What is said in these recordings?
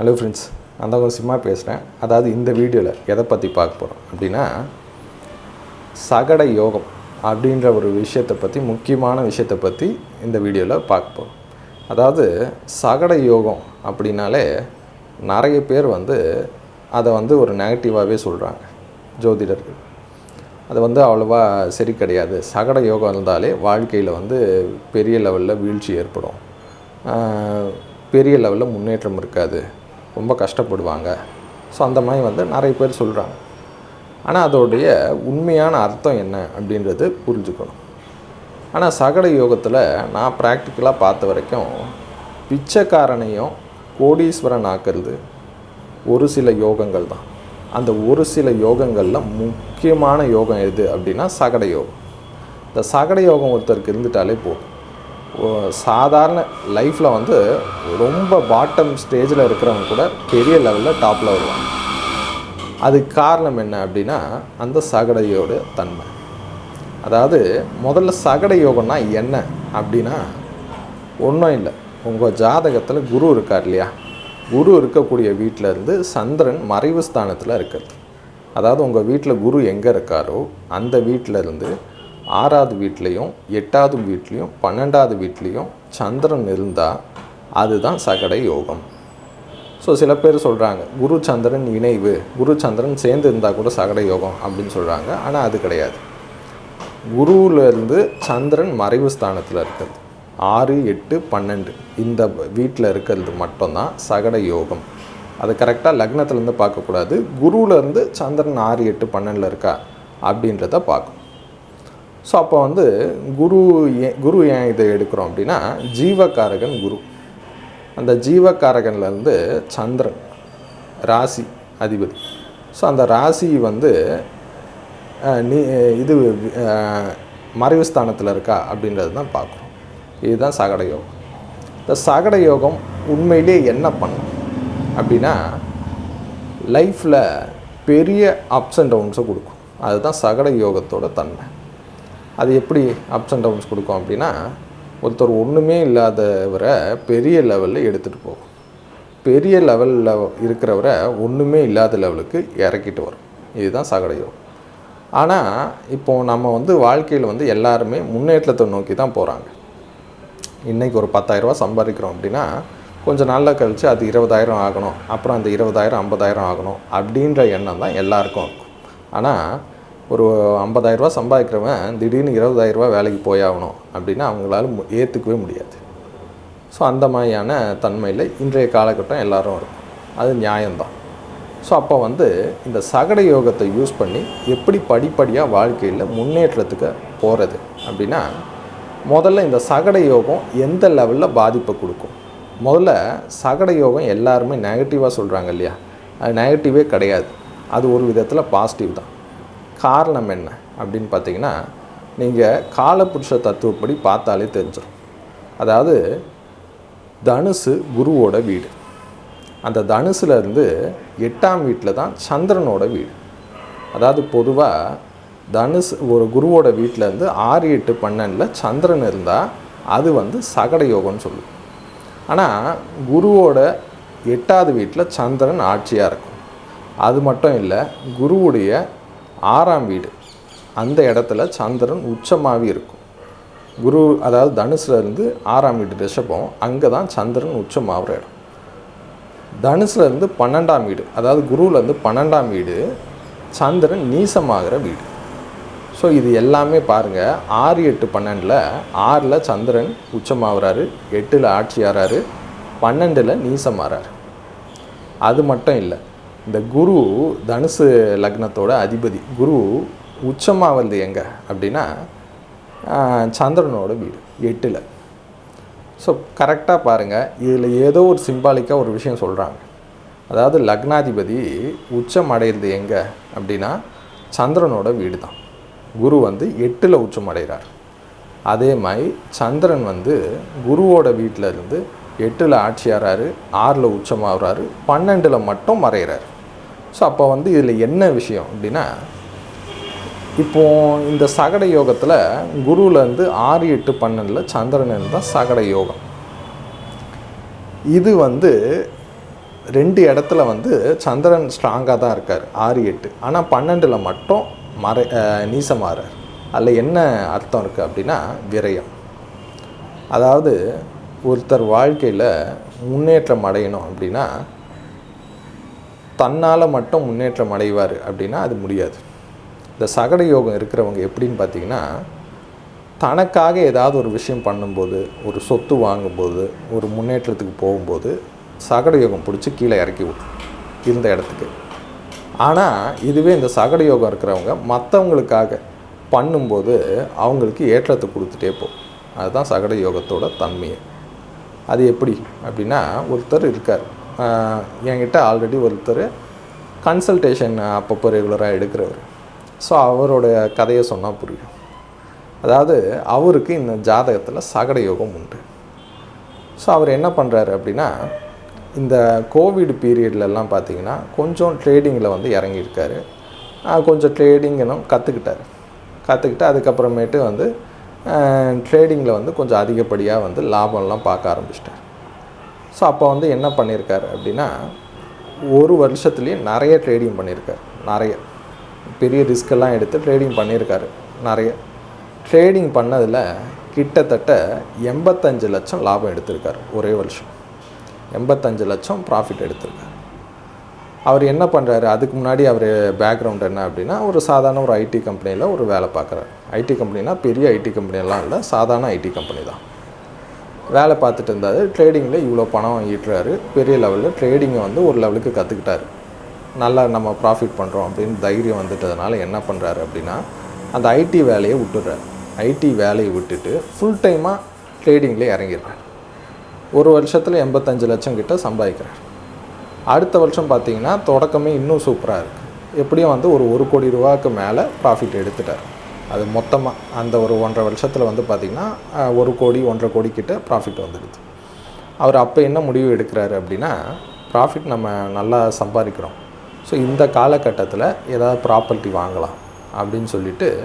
Hello friends நான் தான் சிம்மா பேசுகிறேன் அதாவது இந்த வீடியோவில் எதை பற்றி பார்க்க போகிறோம் அப்படின்னா சகட யோகம் அப்படின்ற ஒரு விஷயத்தை பற்றி முக்கியமான விஷயத்தை பற்றி இந்த வீடியோவில் பார்க்க போகிறோம் அதாவது சகட யோகம் அப்படின்னாலே நிறைய பேர் வந்து அதை வந்து ஒரு நெகட்டிவாகவே சொல்கிறாங்க ஜோதிடர்கள். அது வந்து அவ்வளோவா சரி கிடையாது. சகட யோகம் இருந்தாலே வாழ்க்கையில் வந்து பெரிய லெவலில் வீழ்ச்சி ஏற்படும். பெரிய லெவலில் முன்னேற்றம் இருக்காது. ரொம்ப கஷ்டப்படுவாங்க. ஸோ அந்த மாதிரி வந்து நிறைய பேர் சொல்கிறாங்க ஆனால் அதோடைய உண்மையான அர்த்தம் என்ன அப்படின்றது புரிஞ்சுக்கணும். ஆனால் சகட யோகத்தில் நான் ப்ராக்டிக்கலாக பார்த்த வரைக்கும் பிச்சைக்காரனையும் கோடீஸ்வரன் ஆக்கிறது ஒரு சில யோகங்கள் தான். அந்த ஒரு சில யோகங்களில் முக்கியமான யோகம் எது அப்படின்னா சகட யோகம். இந்த சகட யோகம் ஒருத்தருக்கு இருந்துட்டாலே போதும். சாதாரண லைஃப்பில் வந்து ரொம்ப பாட்டம் ஸ்டேஜில் இருக்கிறவங்க கூட பெரிய லெவலில் டாப்பில் வருவாங்க. அதுக்கு காரணம் என்ன அப்படின்னா அந்த சகடையோட தன்மை. அதாவது முதல்ல சகட யோகம்னா என்ன அப்படின்னா ஒன்றும் இல்லை. உங்கள் ஜாதகத்தில் குரு இருக்கார் இல்லையா? குரு இருக்கக்கூடிய வீட்டில் இருந்து சந்திரன் மறைவு ஸ்தானத்தில் இருக்கிறது. அதாவது உங்கள் வீட்டில் குரு எங்கே இருக்காரோ அந்த வீட்டிலேருந்து ஆறாவது வீட்லேயும் எட்டாவது வீட்லேயும் பன்னெண்டாவது வீட்லேயும் சந்திரன் இருந்தால் அதுதான் சகட யோகம். ஸோ சில பேர் சொல்கிறாங்க குரு சந்திரன் இணைவு குரு சந்திரன் சேர்ந்து இருந்தால் கூட சகட யோகம் அப்படின்னு சொல்கிறாங்க ஆனால் அது கிடையாது. குருவிலேருந்து சந்திரன் மறைவு ஸ்தானத்தில் இருக்கிறது. ஆறு எட்டு பன்னெண்டு இந்த வீட்டில் இருக்கிறது மட்டும்தான் சகட யோகம். அது கரெக்டாக லக்னத்துலேருந்து பார்க்கக்கூடாது. குருவிலேருந்து சந்திரன் ஆறு எட்டு பன்னெண்டில் இருக்கா அப்படின்றத பார்க்கும் ஸோ அப்போ வந்து குரு ஏ குரு ஏன் இதை எடுக்கிறோம் அப்படின்னா ஜீவகாரகன் குரு. அந்த ஜீவகாரகன்லேருந்து சந்திரன் ராசி அதிபதி. ஸோ அந்த ராசி வந்து நீ இது மறைவு ஸ்தானத்தில் இருக்கா அப்படின்றது தான் பார்க்குறோம். இதுதான் சகட யோகம். இந்த சகட யோகம் உண்மையிலே என்ன பண்ணும் அப்படின்னா லைஃப்பில் பெரிய அப்ஸ் அண்ட் டவுன்ஸை கொடுக்கும். அதுதான் சகட யோகத்தோட தன்மை. அது எப்படி அப்ஸ் அண்ட் டவுன்ஸ் கொடுக்கும் அப்படின்னா ஒருத்தர் ஒன்றுமே இல்லாதவரை பெரிய லெவலில் எடுத்துகிட்டு போகும். பெரிய லெவலில் இருக்கிறவரை ஒன்றுமே இல்லாத லெவலுக்கு இறக்கிட்டு வரும். இதுதான் சகட யோகம். ஆனால் இப்போது நம்ம வந்து வாழ்க்கையில் வந்து எல்லாருமே முன்னேற்றத்தை நோக்கி தான் போகிறாங்க இன்றைக்கி ஒரு பத்தாயிரரூவா சம்பாதிக்கிறோம் அப்படின்னா கொஞ்சம் நாளில் கழித்து அது இருபதாயிரம் ஆகணும் அப்புறம் அந்த இருபதாயிரம் ஐம்பதாயிரம் ஆகணும் அப்படின்ற எண்ணம் தான் எல்லாருக்கும் இருக்கும். ஆனால் ஒரு ஐம்பதாயிரரூபா சம்பாதிக்கிறவன் திடீர்னு இருபதாயிரரூபா வேலைக்கு போயாகணும் அப்படின்னா அவங்களால மு- ஏற்றுக்கவே முடியாது. ஸோ அந்த மாதிரியான தன்மையில் இன்றைய காலகட்டம் எல்லோரும் இருக்கும். அது நியாயம்தான். ஸோ அப்போ வந்து இந்த சகட யோகத்தை யூஸ் பண்ணி எப்படி படிப்படியாக வாழ்க்கையில் முன்னேற்றத்துக்கு போகிறது அப்படின்னா முதல்ல இந்த சகட யோகம் எந்த லெவலில் பாதிப்பை கொடுக்கும்? முதல்ல சகட யோகம் எல்லாருமே நெகட்டிவாக சொல்கிறாங்க இல்லையா? அது நெகட்டிவே கிடையாது. அது ஒரு விதத்தில் பாசிட்டிவ் தான். காரணம் என்ன அப்படின்னு பார்த்தீங்கன்னா நீங்கள் காலபுருஷ தத்துவப்படி பார்த்தாலே தெரிஞ்சிடும் அதாவது தனுசு குருவோட வீடு. அந்த தனுசுலேருந்து எட்டாம் வீட்டில் தான் சந்திரனோட வீடு. அதாவது பொதுவாக தனுசு ஒரு குருவோட வீட்டில் இருந்து ஆறு எட்டு பன்னெண்டில் சந்திரன் இருந்தால் அது வந்து சகட யோகம்னு சொல்லுவோம். ஆனால் குருவோட எட்டாவது வீட்டில் சந்திரன் ஆட்சியாக இருக்கும். அது மட்டும் இல்லை குருவுடைய ஆறாம் வீடு. அந்த இடத்துல சந்திரன் உச்சமாகவே இருக்கும். குரு அதாவது தனுசுல இருந்து ஆறாம் வீடு ரிஷபம் அங்கே தான் சந்திரன் உச்சமாகிற இடம். தனுசுல இருந்து பன்னெண்டாம் வீடு அதாவது குருவிலேருந்து பன்னெண்டாம் வீடு சந்திரன் நீசமாகிற வீடு. ஸோ இது எல்லாமே பாருங்கள் ஆறு எட்டு பன்னெண்டில் ஆறில் சந்திரன் உச்சமாகறாரு எட்டில் ஆட்சி ஆறாரு பன்னெண்டில் நீசமாகறாரு அது மட்டும் இல்லை இந்த குரு தனுசு லக்னத்தோட அதிபதி. குரு உச்சமாக வந்து எங்கே அப்படின்னா சந்திரனோட வீடு எட்டில். ஸோ கரெக்டாக பாருங்கள் இதில் ஏதோ ஒரு சிம்பாலிக்காக ஒரு விஷயம் சொல்கிறாங்க அதாவது லக்னாதிபதி உச்சம் அடையிறது எங்கே அப்படின்னா சந்திரனோட வீடு தான் குரு வந்து எட்டில் உச்சம் அடைகிறார். அதே மாதிரி சந்திரன் வந்து குருவோட வீட்டில் இருந்து எட்டில் ஆட்சியாகிறாரு ஆறில் உச்சமாகறாரு பன்னெண்டில் மட்டும் மறைகிறாரு. ஸோ அப்போ வந்து இதில் என்ன விஷயம் அப்படின்னா இப்போ இந்த சகட யோகத்தில் குருவிலேருந்து ஆறு எட்டு பன்னெண்டில் சந்திரன் தான் சகட யோகம். இது வந்து ரெண்டு இடத்துல வந்து சந்திரன் ஸ்ட்ராங்காக தான் இருக்கார் ஆறு எட்டு. ஆனால் பன்னெண்டில் மட்டும் மறை நீசமாறார். அதில் என்ன அர்த்தம் இருக்குது அப்படின்னா விரயம். அதாவது ஒருத்தர் வாழ்க்கையில் முன்னேற்றம் அடையணும் அப்படின்னா தன்னால் மட்டும் முன்னேற்றம் அடைவார் அப்படின்னா அது முடியாது. இந்த சகட யோகம் இருக்கிறவங்க எப்படின்னு பார்த்தீங்கன்னா தனக்காக ஏதாவது ஒரு விஷயம் பண்ணும்போது ஒரு சொத்து வாங்கும்போது ஒரு முன்னேற்றத்துக்கு போகும்போது சகட யோகம் பிடிச்சி கீழே இறக்கி விடும் இருந்த இடத்துக்கு. ஆனால் இதுவே இந்த சகட யோகம் இருக்கிறவங்க மற்றவங்களுக்காக பண்ணும்போது அவங்களுக்கு ஏற்றத்தை கொடுத்துட்டே போகும். அதுதான் சகட யோகத்தோட தன்மையை. அது எப்படி அப்படின்னா ஒருத்தர் இருக்கார். என்கிட்ட ஆல்ரெடி ஒருத்தர் கன்சல்டேஷன் அப்பப்போ ரெகுலராக எடுக்கிறவர். ஸோ அவரோடைய கதையை சொன்னால் புரியும். அதாவது அவருக்கு இந்த ஜாதகத்தில் சகட யோகம் உண்டு. ஸோ அவர் என்ன பண்ணுறாரு அப்படின்னா இந்த கோவிட் பீரியட்லலாம் பார்த்தீங்கன்னா கொஞ்சம் ட்ரேடிங்கில் வந்து இறங்கியிருக்காரு. கொஞ்சம் ட்ரேடிங்கனும் கற்றுக்கிட்டார் கற்றுக்கிட்டு அதுக்கப்புறமேட்டு வந்து ட்ரேடிங்கில் வந்து கொஞ்சம் அதிகப்படியாக வந்து லாபம்லாம் பார்க்க ஆரம்பிச்சிட்டார். ஸோ அப்போ வந்து என்ன பண்ணியிருக்காரு அப்படின்னா ஒரு வருஷத்துலேயே நிறைய ட்ரேடிங் பண்ணியிருக்காரு நிறைய. பெரிய ரிஸ்கெல்லாம் எடுத்து ட்ரேடிங் பண்ணியிருக்காரு நிறைய. ட்ரேடிங் பண்ணதில் கிட்டத்தட்ட எண்பத்தஞ்சு லட்சம் லாபம் எடுத்திருக்காரு ஒரே வருஷம். எண்பத்தஞ்சு லட்சம் ப்ராஃபிட் எடுத்திருக்காரு. அவர் என்ன பண்ணுறாரு அதுக்கு முன்னாடி அவர் பேக்ரவுண்ட் என்ன அப்படின்னா ஒரு சாதாரண ஒரு ஐடி கம்பெனியில் ஒரு வேலை பார்க்குறாரு. ஐடி கம்பெனினா பெரிய ஐடி கம்பெனியெல்லாம் இல்லை சாதாரண ஐடி கம்பெனி தான். வேலை பார்த்துட்டு இருந்தார். ட்ரேடிங்கில் இவ்வளோ பணம் ஈட்டுறாரு பெரிய லெவலில் ட்ரேடிங்கை வந்து ஒரு லெவலுக்கு கற்றுக்கிட்டாரு நல்லா நம்ம ப்ராஃபிட் பண்ணுறோம் அப்படின்னு தைரியம் வந்துட்டதுனால என்ன பண்ணுறாரு அப்படின்னா அந்த ஐடி வேலையை விட்டுடுறாரு. ஐடி வேலையை விட்டுட்டு ஃபுல் டைமாக ட்ரேடிங்கில் இறங்கிடுறாரு. ஒரு வருஷத்தில் எண்பத்தஞ்சு லட்சம் கிட்ட சம்பாதிக்கிறார். அடுத்த வருஷம் பார்த்தீங்கன்னா தொடக்கமே இன்னும் சூப்பராக இருக்குது எப்படியும் வந்து ஒரு ஒரு கோடி ரூபாய்க்கு மேலே ப்ராஃபிட் எடுத்துட்டார். அது மொத்தமாக அந்த ஒரு ஒன்றரை வருஷத்தில் வந்து பார்த்திங்கன்னா ஒரு கோடி ஒன்றரை கோடி கிட்ட ப்ராஃபிட் வந்துடுது. அவர் அப்போ என்ன முடிவு எடுக்கிறாரு அப்படின்னா ப்ராஃபிட் நம்ம நல்லா சம்பாதிக்கிறோம். ஸோ இந்த காலகட்டத்தில் ஏதாவது ப்ராப்பர்ட்டி வாங்கலாம் அப்படின்னு சொல்லிட்டு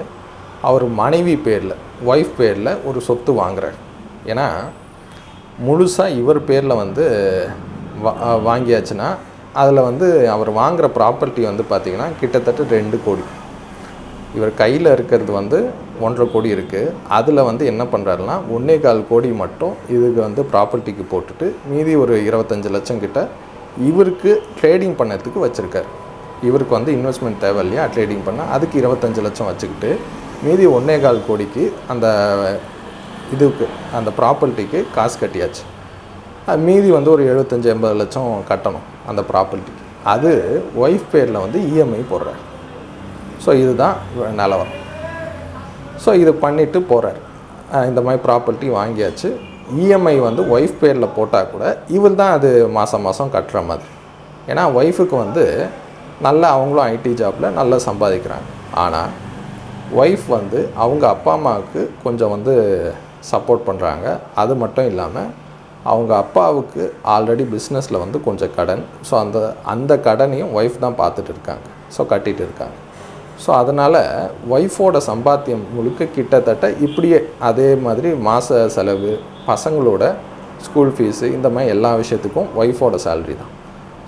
அவர் மனைவி பேரில் ஒய்ஃப் பேரில் ஒரு சொத்து வாங்குறாரு. ஏன்னா முழுசாக இவர் பேரில் வந்து வா- வாங்கியாச்சுன்னா அதில் வந்து அவர் வாங்குகிற ப்ராப்பர்ட்டி வந்து பார்த்திங்கன்னா கிட்டத்தட்ட ரெண்டு கோடி. இவர் கையில் இருக்கிறது வந்து ஒன்றரை கோடி இருக்குது அதில் வந்து என்ன பண்ணுறாருன்னா ஒன்றே கால் கோடி மட்டும் இதுக்கு வந்து ப்ராப்பர்ட்டிக்கு போட்டுட்டு மீதி ஒரு இருபத்தஞ்சு லட்சம் கிட்ட இவருக்கு ட்ரேடிங் பண்ணதுக்கு வச்சுருக்காரு. இவருக்கு வந்து இன்வெஸ்ட்மெண்ட் தேவை இல்லையா ட்ரேடிங் பண்ண அதுக்கு இருபத்தஞ்சு லட்சம் வச்சுக்கிட்டு மீதி ஒன்றே கால் கோடிக்கு அந்த இதுக்கு அந்த ப்ராப்பர்ட்டிக்கு காசு கட்டியாச்சு. அது மீதி வந்து ஒரு எழுபத்தஞ்சி எண்பது லட்சம் கட்டணும் அந்த ப்ராப்பர்ட்டிக்கு. அது ஒய்ஃப் பேரில் வந்து இஎம்ஐ போடுறாரு. ஸோ இதுதான் நிலவரம். ஸோ இது பண்ணிவிட்டு போகிறார் இந்த மாதிரி ப்ராப்பர்ட்டி வாங்கியாச்சு. இஎம்ஐ வந்து ஒய்ஃப் பேரில் போட்டால் கூட இவர் தான் அது மாதம் மாதம் கட்டுற மாதிரி. ஏன்னா ஒய்ஃபுக்கு வந்து நல்லா அவங்களும் ஐடி ஜாப்பில் நல்லா சம்பாதிக்கிறாங்க. ஆனால் ஒய்ஃப் வந்து அவங்க அப்பா அம்மாவுக்கு கொஞ்சம் வந்து சப்போர்ட் பண்ணுறாங்க அது மட்டும் இல்லாமல் அவங்க அப்பாவுக்கு ஆல்ரெடி பிஸ்னஸில் வந்து கொஞ்சம் கடன். ஸோ அந்த அந்த கடனையும் ஒய்ஃப் தான் பார்த்துட்டு இருக்காங்க. ஸோ கட்டிகிட்டு இருக்காங்க. ஸோ அதனால் ஒய்ஃபோட சம்பாத்தியம் முழுக்க கிட்டத்தட்ட இப்படியே அதே மாதிரி மாத செலவு பசங்களோட ஸ்கூல் ஃபீஸு இந்த மாதிரி எல்லா விஷயத்துக்கும் ஒய்ஃபோட சேல்ரி தான்.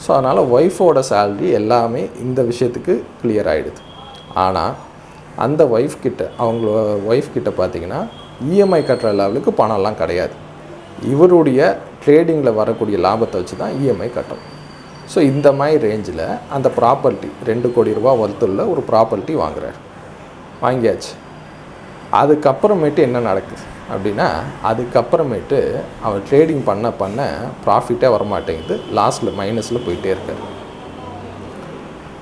ஸோ அதனால் ஒய்ஃபோட சேல்ரி எல்லாமே இந்த விஷயத்துக்கு கிளியர் ஆகிடுது ஆனால் அந்த ஒய்ஃப் கிட்ட அவங்களோட ஒய்ஃப் கிட்ட பார்த்தீங்கன்னா இஎம்ஐ கட்டுற லெவலுக்கு பணம்லாம் கிடையாது. இவருடைய ட்ரேடிங்கில் வரக்கூடிய லாபத்தை வச்சு தான் இஎம்ஐ கட்டணும். ஸோ இந்த மாதிரி ரேஞ்சில் அந்த ப்ராப்பர்ட்டி ரெண்டு கோடி ரூபா ஒருத்தரில் ஒரு ப்ராப்பர்ட்டி வாங்குகிறார் வாங்கியாச்சு. அதுக்கப்புறமேட்டு என்ன நடக்குது? அப்படின்னா அதுக்கப்புறமேட்டு அவர் ட்ரேடிங் பண்ண பண்ண ப்ராஃபிட்டே வரமாட்டேங்குது. லாஸ்ட்டில் மைனஸில் போயிட்டே இருக்கார்.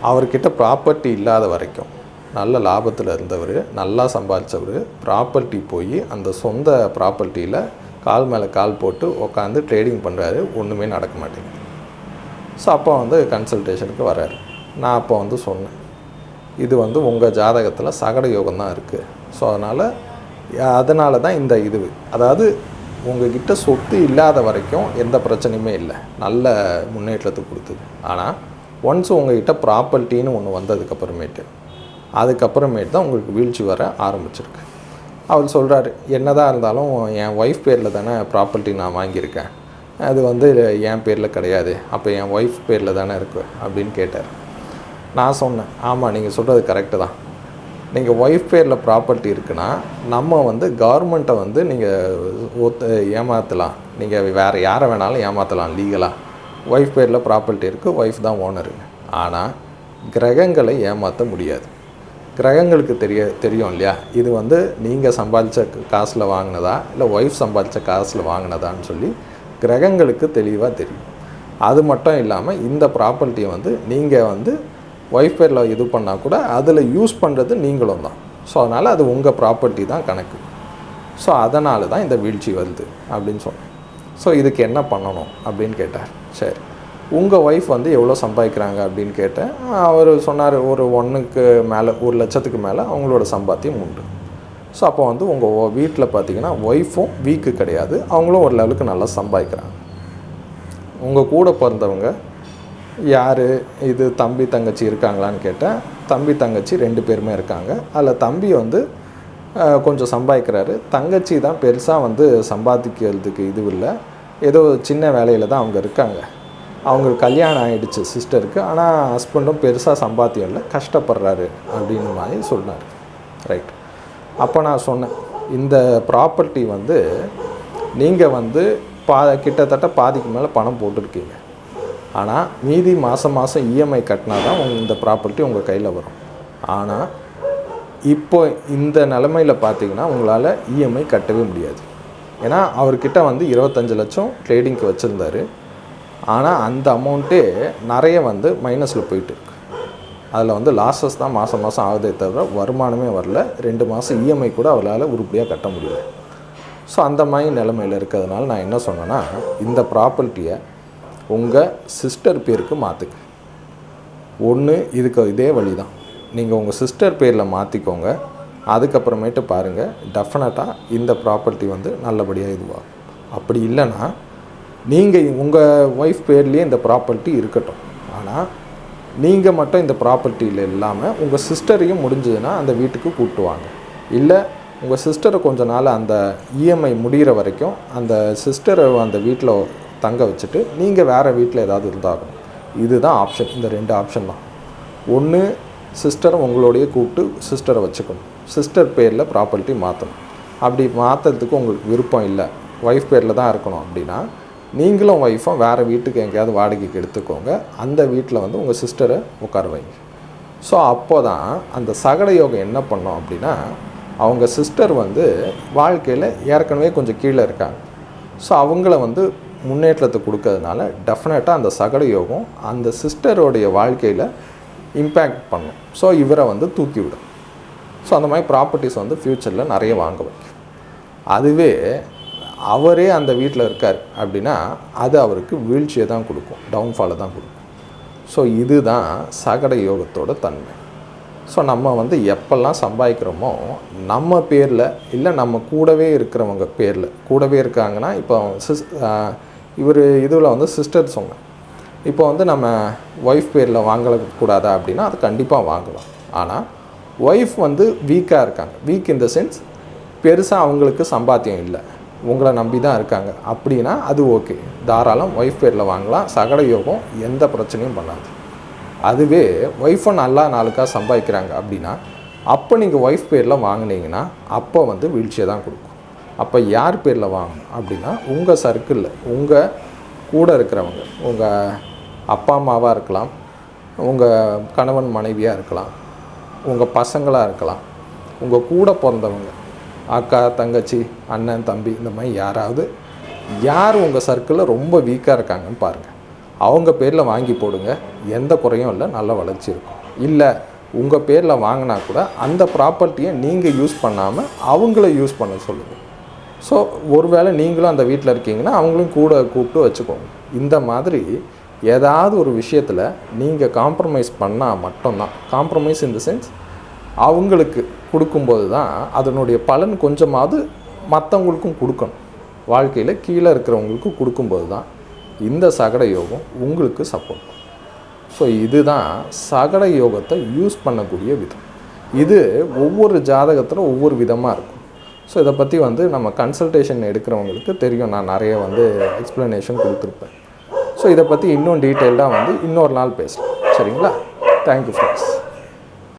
அவர்கிட்ட ப்ராப்பர்ட்டி இல்லாத வரைக்கும் நல்ல லாபத்தில் இருந்தவர் நல்லா சம்பாதிச்சவர் ப்ராப்பர்ட்டி போய் அந்த சொந்த ப்ராப்பர்ட்டியில் கால் மேலே கால் போட்டு உட்காந்து ட்ரேடிங் பண்ணுறாரு ஒன்றுமே நடக்க மாட்டேங்குது. ஸோ அப்போ வந்து கன்சல்டேஷனுக்கு வராரு. நான் அப்போ வந்து சொன்னேன். இது வந்து உங்கள் ஜாதகத்தில் சகட யோகம் தான் இருக்குது ஸோ அதனால் அதனால தான் இந்த இது. அதாவது உங்ககிட்ட சொத்து இல்லாத வரைக்கும் எந்த பிரச்சனையுமே இல்லை. நல்ல முன்னேற்றத்தை கொடுத்தது. ஆனால் ஒன்ஸ் உங்ககிட்ட ப்ராப்பர்ட்டின்னு ஒன்று வந்ததுக்கப்புறமேட்டு அதுக்கப்புறமேட்டு தான் உங்களுக்கு வீழ்ச்சி வர ஆரம்பிச்சிருக்கு. அவர் சொல்கிறாரு என்னதான் இருந்தாலும் என் ஒய்ஃப் பேரில் தானே ப்ராப்பர்ட்டி நான் வாங்கியிருக்கேன். அது வந்து என் பேரில் கிடையாது. அப்போ என் ஒய்ஃப் பேரில் தானே இருக்கு அப்படின்னு கேட்டார். நான் சொன்னேன் ஆமாம் நீங்கள் சொல்கிறது கரெக்டு தான். நீங்கள் ஒய்ஃப் பேரில் ப்ராப்பர்ட்டி இருக்குன்னா நம்ம வந்து கவர்மெண்ட்டை வந்து நீங்கள் ஒத்து ஏமாற்றலாம் நீங்கள் வேறு யாரை வேணாலும் ஏமாற்றலாம் லீகலாக ஒய்ஃப் பேரில் ப்ராப்பர்ட்டி இருக்குது ஒய்ஃப் தான் ஓனரு ஆனால் கிரகங்களை ஏமாற்ற முடியாது. கிரகங்களுக்கு தெரிய தெரியும் இல்லையா? இது வந்து நீங்கள் சம்பாதிச்ச காசில் வாங்கினதா? இல்லை ஒய்ஃப் சம்பாதிச்ச காசில் வாங்கினதான்னு சொல்லி கிரகங்களுக்கு தெளிவாக தெரியும். அது மட்டும் இல்லாமல் இந்த ப்ராப்பர்ட்டியை வந்து நீங்கள் வந்து ஒய்ஃப் இது பண்ணால் கூட அதில் யூஸ் பண்ணுறது நீங்களும் தான். ஸோ அதனால் அது உங்கள் ப்ராப்பர்ட்டி தான் கணக்கு. ஸோ அதனால தான் இந்த வீழ்ச்சி வருது அப்படின்னு சொன்னேன். ஸோ இதுக்கு என்ன பண்ணணும் அப்படின்னு கேட்டார். சரி. உங்கள் ஒய்ஃப் வந்து எவ்வளோ சம்பாதிக்கிறாங்க அப்படின்னு கேட்டேன். அவர் சொன்னார் ஒரு ஒன்றுக்கு மேலே ஒரு லட்சத்துக்கு மேலே அவங்களோட சம்பாத்தியம் உண்டு. ஸோ அப்போ வந்து உங்கள் வீட்டில் பார்த்தீங்கன்னா ஒய்ஃபும் வீக்கு கிடையாது. அவங்களும் ஒரு லெவலுக்கு நல்லா சம்பாதிக்கிறாங்க. உங்கள் கூட பிறந்தவங்க யார் இது தம்பி தங்கச்சி இருக்காங்களான்னு கேட்டேன் தம்பி தங்கச்சி ரெண்டு பேருமே இருக்காங்க. அதில் தம்பி வந்து கொஞ்சம் சம்பாதிக்கிறாரு. தங்கச்சி தான் பெருசாக வந்து சம்பாதிக்கிறதுக்கு இது இல்லை. ஏதோ சின்ன வேலையில் தான் அவங்க இருக்காங்க. அவங்களுக்கு கல்யாணம் ஆகிடுச்சு சிஸ்டருக்கு ஆனால் ஹஸ்பண்டும் பெருசாக சம்பாத்தியம் இல்லை. கஷ்டப்படுறாரு அப்படின்னு மாதிரி சொன்னார் ரைட் அப்போ நான் சொன்னேன் இந்த ப்ராப்பர்ட்டி வந்து நீங்கள் வந்து பா கிட்டத்தட்ட பாதிக்கு மேலே பணம் போட்டிருக்கீங்க. ஆனால் மீதி மாதம் மாதம் இஎம்ஐ கட்டினா தான் உங்கள் இந்த ப்ராப்பர்ட்டி உங்கள் கையில் வரும். ஆனால் இப்போ இந்த நிலமையில் பார்த்தீங்கன்னா உங்களால் இஎம்ஐ கட்டவே முடியாது. ஏன்னா அவர்கிட்ட வந்து இருபத்தஞ்சு லட்சம் ட்ரேடிங்க்கு வச்சுருந்தாரு. ஆனால் அந்த அமௌண்ட்டே நிறைய வந்து மைனஸில் போயிட்டு இருக்கு. அதில் வந்து லாஸஸ் தான் மாதம் மாதம் ஆகுதே தவிர வருமானமே வரல. ரெண்டு மாதம் இஎம்ஐ கூட அவளால் உருப்படியாக கட்ட முடியல. ஸோ அந்த மாதிரி நிலமையில் இருக்கிறதுனால நான் என்ன சொன்னேன்னா இந்த ப்ராப்பர்ட்டியை உங்கள் சிஸ்டர் பேருக்கு மாற்றுங்க ஒன்று இதுக்கு இதே வழி தான் நீங்கள் உங்கள் சிஸ்டர் பேரில் மாற்றிக்கோங்க அதுக்கப்புறமேட்டு பாருங்கள் டெஃபினட்டாக இந்த ப்ராப்பர்ட்டி வந்து நல்லபடியாக இதுவாகும். அப்படி இல்லைன்னா நீங்கள் உங்கள் ஒய்ஃப் பேர்லேயே இந்த ப்ராப்பர்ட்டி இருக்கட்டும். ஆனால் நீங்கள் மட்டும் இந்த ப்ராப்பர்ட்டியில் இல்லாமல் உங்கள் சிஸ்டரையும் முடிஞ்சதுன்னா அந்த வீட்டுக்கு கூப்பிட்டு வாங்க இல்லை உங்கள் சிஸ்டரை கொஞ்ச நாள் அந்த இஎம்ஐ முடிகிற வரைக்கும் அந்த சிஸ்டரை அந்த வீட்டில் தங்க வச்சுட்டு நீங்கள் வேறு வீட்டில் ஏதாவது இருந்தாகணும். இதுதான் ஆப்ஷன் இந்த ரெண்டு ஆப்ஷன் தான். ஒன்று சிஸ்டரை உங்களோடைய கூப்பிட்டு சிஸ்டரை வச்சுக்கணும். சிஸ்டர் பேரில் ப்ராப்பர்ட்டி மாற்றணும் அப்படி மாற்றுறதுக்கு உங்களுக்கு விருப்பம் இல்லை. ஒய்ஃப் பேரில் தான் இருக்கணும் அப்படின்னா நீங்களும் ஒய்ஃபும் வேறு வீட்டுக்கு எங்கேயாவது வாடகைக்கு எடுத்துக்கோங்க. அந்த வீட்டில் வந்து உங்கள் சிஸ்டரை உட்கார வைங்க. ஸோ அப்போ தான் அந்த சகட யோகம் என்ன பண்ணோம் அப்படின்னா அவங்க சிஸ்டர் வந்து வாழ்க்கையில் ஏற்கனவே கொஞ்சம் கீழே இருக்காங்க. ஸோ அவங்கள வந்து முன்னேற்றத்தை கொடுக்கறதுனால டெஃபினட்டாக அந்த சகட யோகம் அந்த சிஸ்டரோடைய வாழ்க்கையில் இம்பேக்ட் பண்ணும். ஸோ இவரை வந்து தூக்கி விடும். ஸோ அந்த மாதிரி ப்ராப்பர்ட்டிஸ் வந்து ஃப்யூச்சரில் நிறைய வாங்க வைக்கும். அதுவே அவரே அந்த வீட்டில் இருக்கார் அப்படின்னா அது அவருக்கு வீழ்ச்சியை தான் கொடுக்கும் டவுன்ஃபாலை தான் கொடுக்கும். ஸோ இதுதான் சகட யோகத்தோட தன்மை. ஸோ நம்ம வந்து எப்பெல்லாம் சம்பாதிக்கிறோமோ நம்ம பேரில் இல்லை நம்ம கூடவே இருக்கிறவங்க பேரில் கூடவே இருக்காங்கன்னா இப்போ சிஸ் இவர் இதில் வந்து சிஸ்டர் சொன்னேன். இப்போ வந்து நம்ம ஒய்ஃப் பேரில் வாங்கக்கூடாதா அப்படின்னா அது கண்டிப்பாக வாங்கலாம். ஆனால் ஒய்ஃப் வந்து வீக்காக இருக்காங்க. வீக் இன் த சென்ஸ் பெருசாக அவங்களுக்கு சம்பாத்தியம் இல்லை. உங்களை நம்பி தான் இருக்காங்க. அப்படின்னா அது ஓகே தாராளம் ஒய்ஃப் பேரில் வாங்கலாம். சகட யோகம் எந்த பிரச்சனையும் பண்ணாது. அதுவே ஒய்ஃபை நல்லா நாளுக்காக சம்பாதிக்கிறாங்க அப்படின்னா அப்போ நீங்கள் ஒய்ஃப் பேரில் வாங்குனீங்கன்னா அப்போ வந்து வீழ்ச்சியை தான் கொடுக்கும். அப்போ யார் பேரில் வாங்கணும் அப்படின்னா உங்கள் சர்க்கிளில் உங்கள் கூட இருக்கிறவங்க உங்கள் அப்பா அம்மாவாக இருக்கலாம் உங்கள் கணவன் மனைவியாக இருக்கலாம் உங்கள் பசங்களாக இருக்கலாம் உங்கள் கூட பிறந்தவங்க அக்கா தங்கச்சி அண்ணன் தம்பி இந்த மாதிரி யாராவது யார் உங்கள் சர்க்கிளில் ரொம்ப வீக்காக இருக்காங்கன்னு பாருங்கள் அவங்க பேரில் வாங்கி போடுங்க. எந்த குறையும் இல்லை. நல்ல வளர்ச்சி இருக்கும். இல்லை உங்கள் பேரில் வாங்கினா கூட அந்த ப்ராப்பர்ட்டியை நீங்கள் யூஸ் பண்ணாமல் அவங்கள யூஸ் பண்ண சொல்லுங்கள் ஸோ ஒருவேளை நீங்களும் அந்த வீட்டில் இருக்கீங்கன்னா அவங்களும் கூட கூப்பிட்டு வச்சுக்கோங்க. இந்த மாதிரி ஏதாவது ஒரு விஷயத்தில் நீங்கள் காம்ப்ரமைஸ் பண்ணால் மட்டும்தான். காம்ப்ரமைஸ் இன் த சென்ஸ் அவங்களுக்கு கொடுக்கும்போது தான் அதனுடைய பலன் கொஞ்சமாவது மற்றவங்களுக்கும் கொடுக்கணும். வாழ்க்கையில் கீழே இருக்கிறவங்களுக்கு கொடுக்கும்போது தான் இந்த சகட யோகம் உங்களுக்கு சப்போர்ட் ஸோ இதுதான் சகட யோகத்தை யூஸ் பண்ணக்கூடிய விதம். இது ஒவ்வொரு ஜாதகத்தில் ஒவ்வொரு விதமாக இருக்கும். ஸோ இதை பற்றி வந்து நம்ம கன்சல்டேஷன் எடுக்கிறவங்களுக்கு தெரியும். நான் நிறைய வந்து எக்ஸ்ப்ளனேஷன் கொடுத்துருப்பேன். ஸோ இதை பற்றி இன்னும் டீட்டெயில்டாக வந்து இன்னொரு நாள் பேசலாம். சரிங்களா? Thank you friends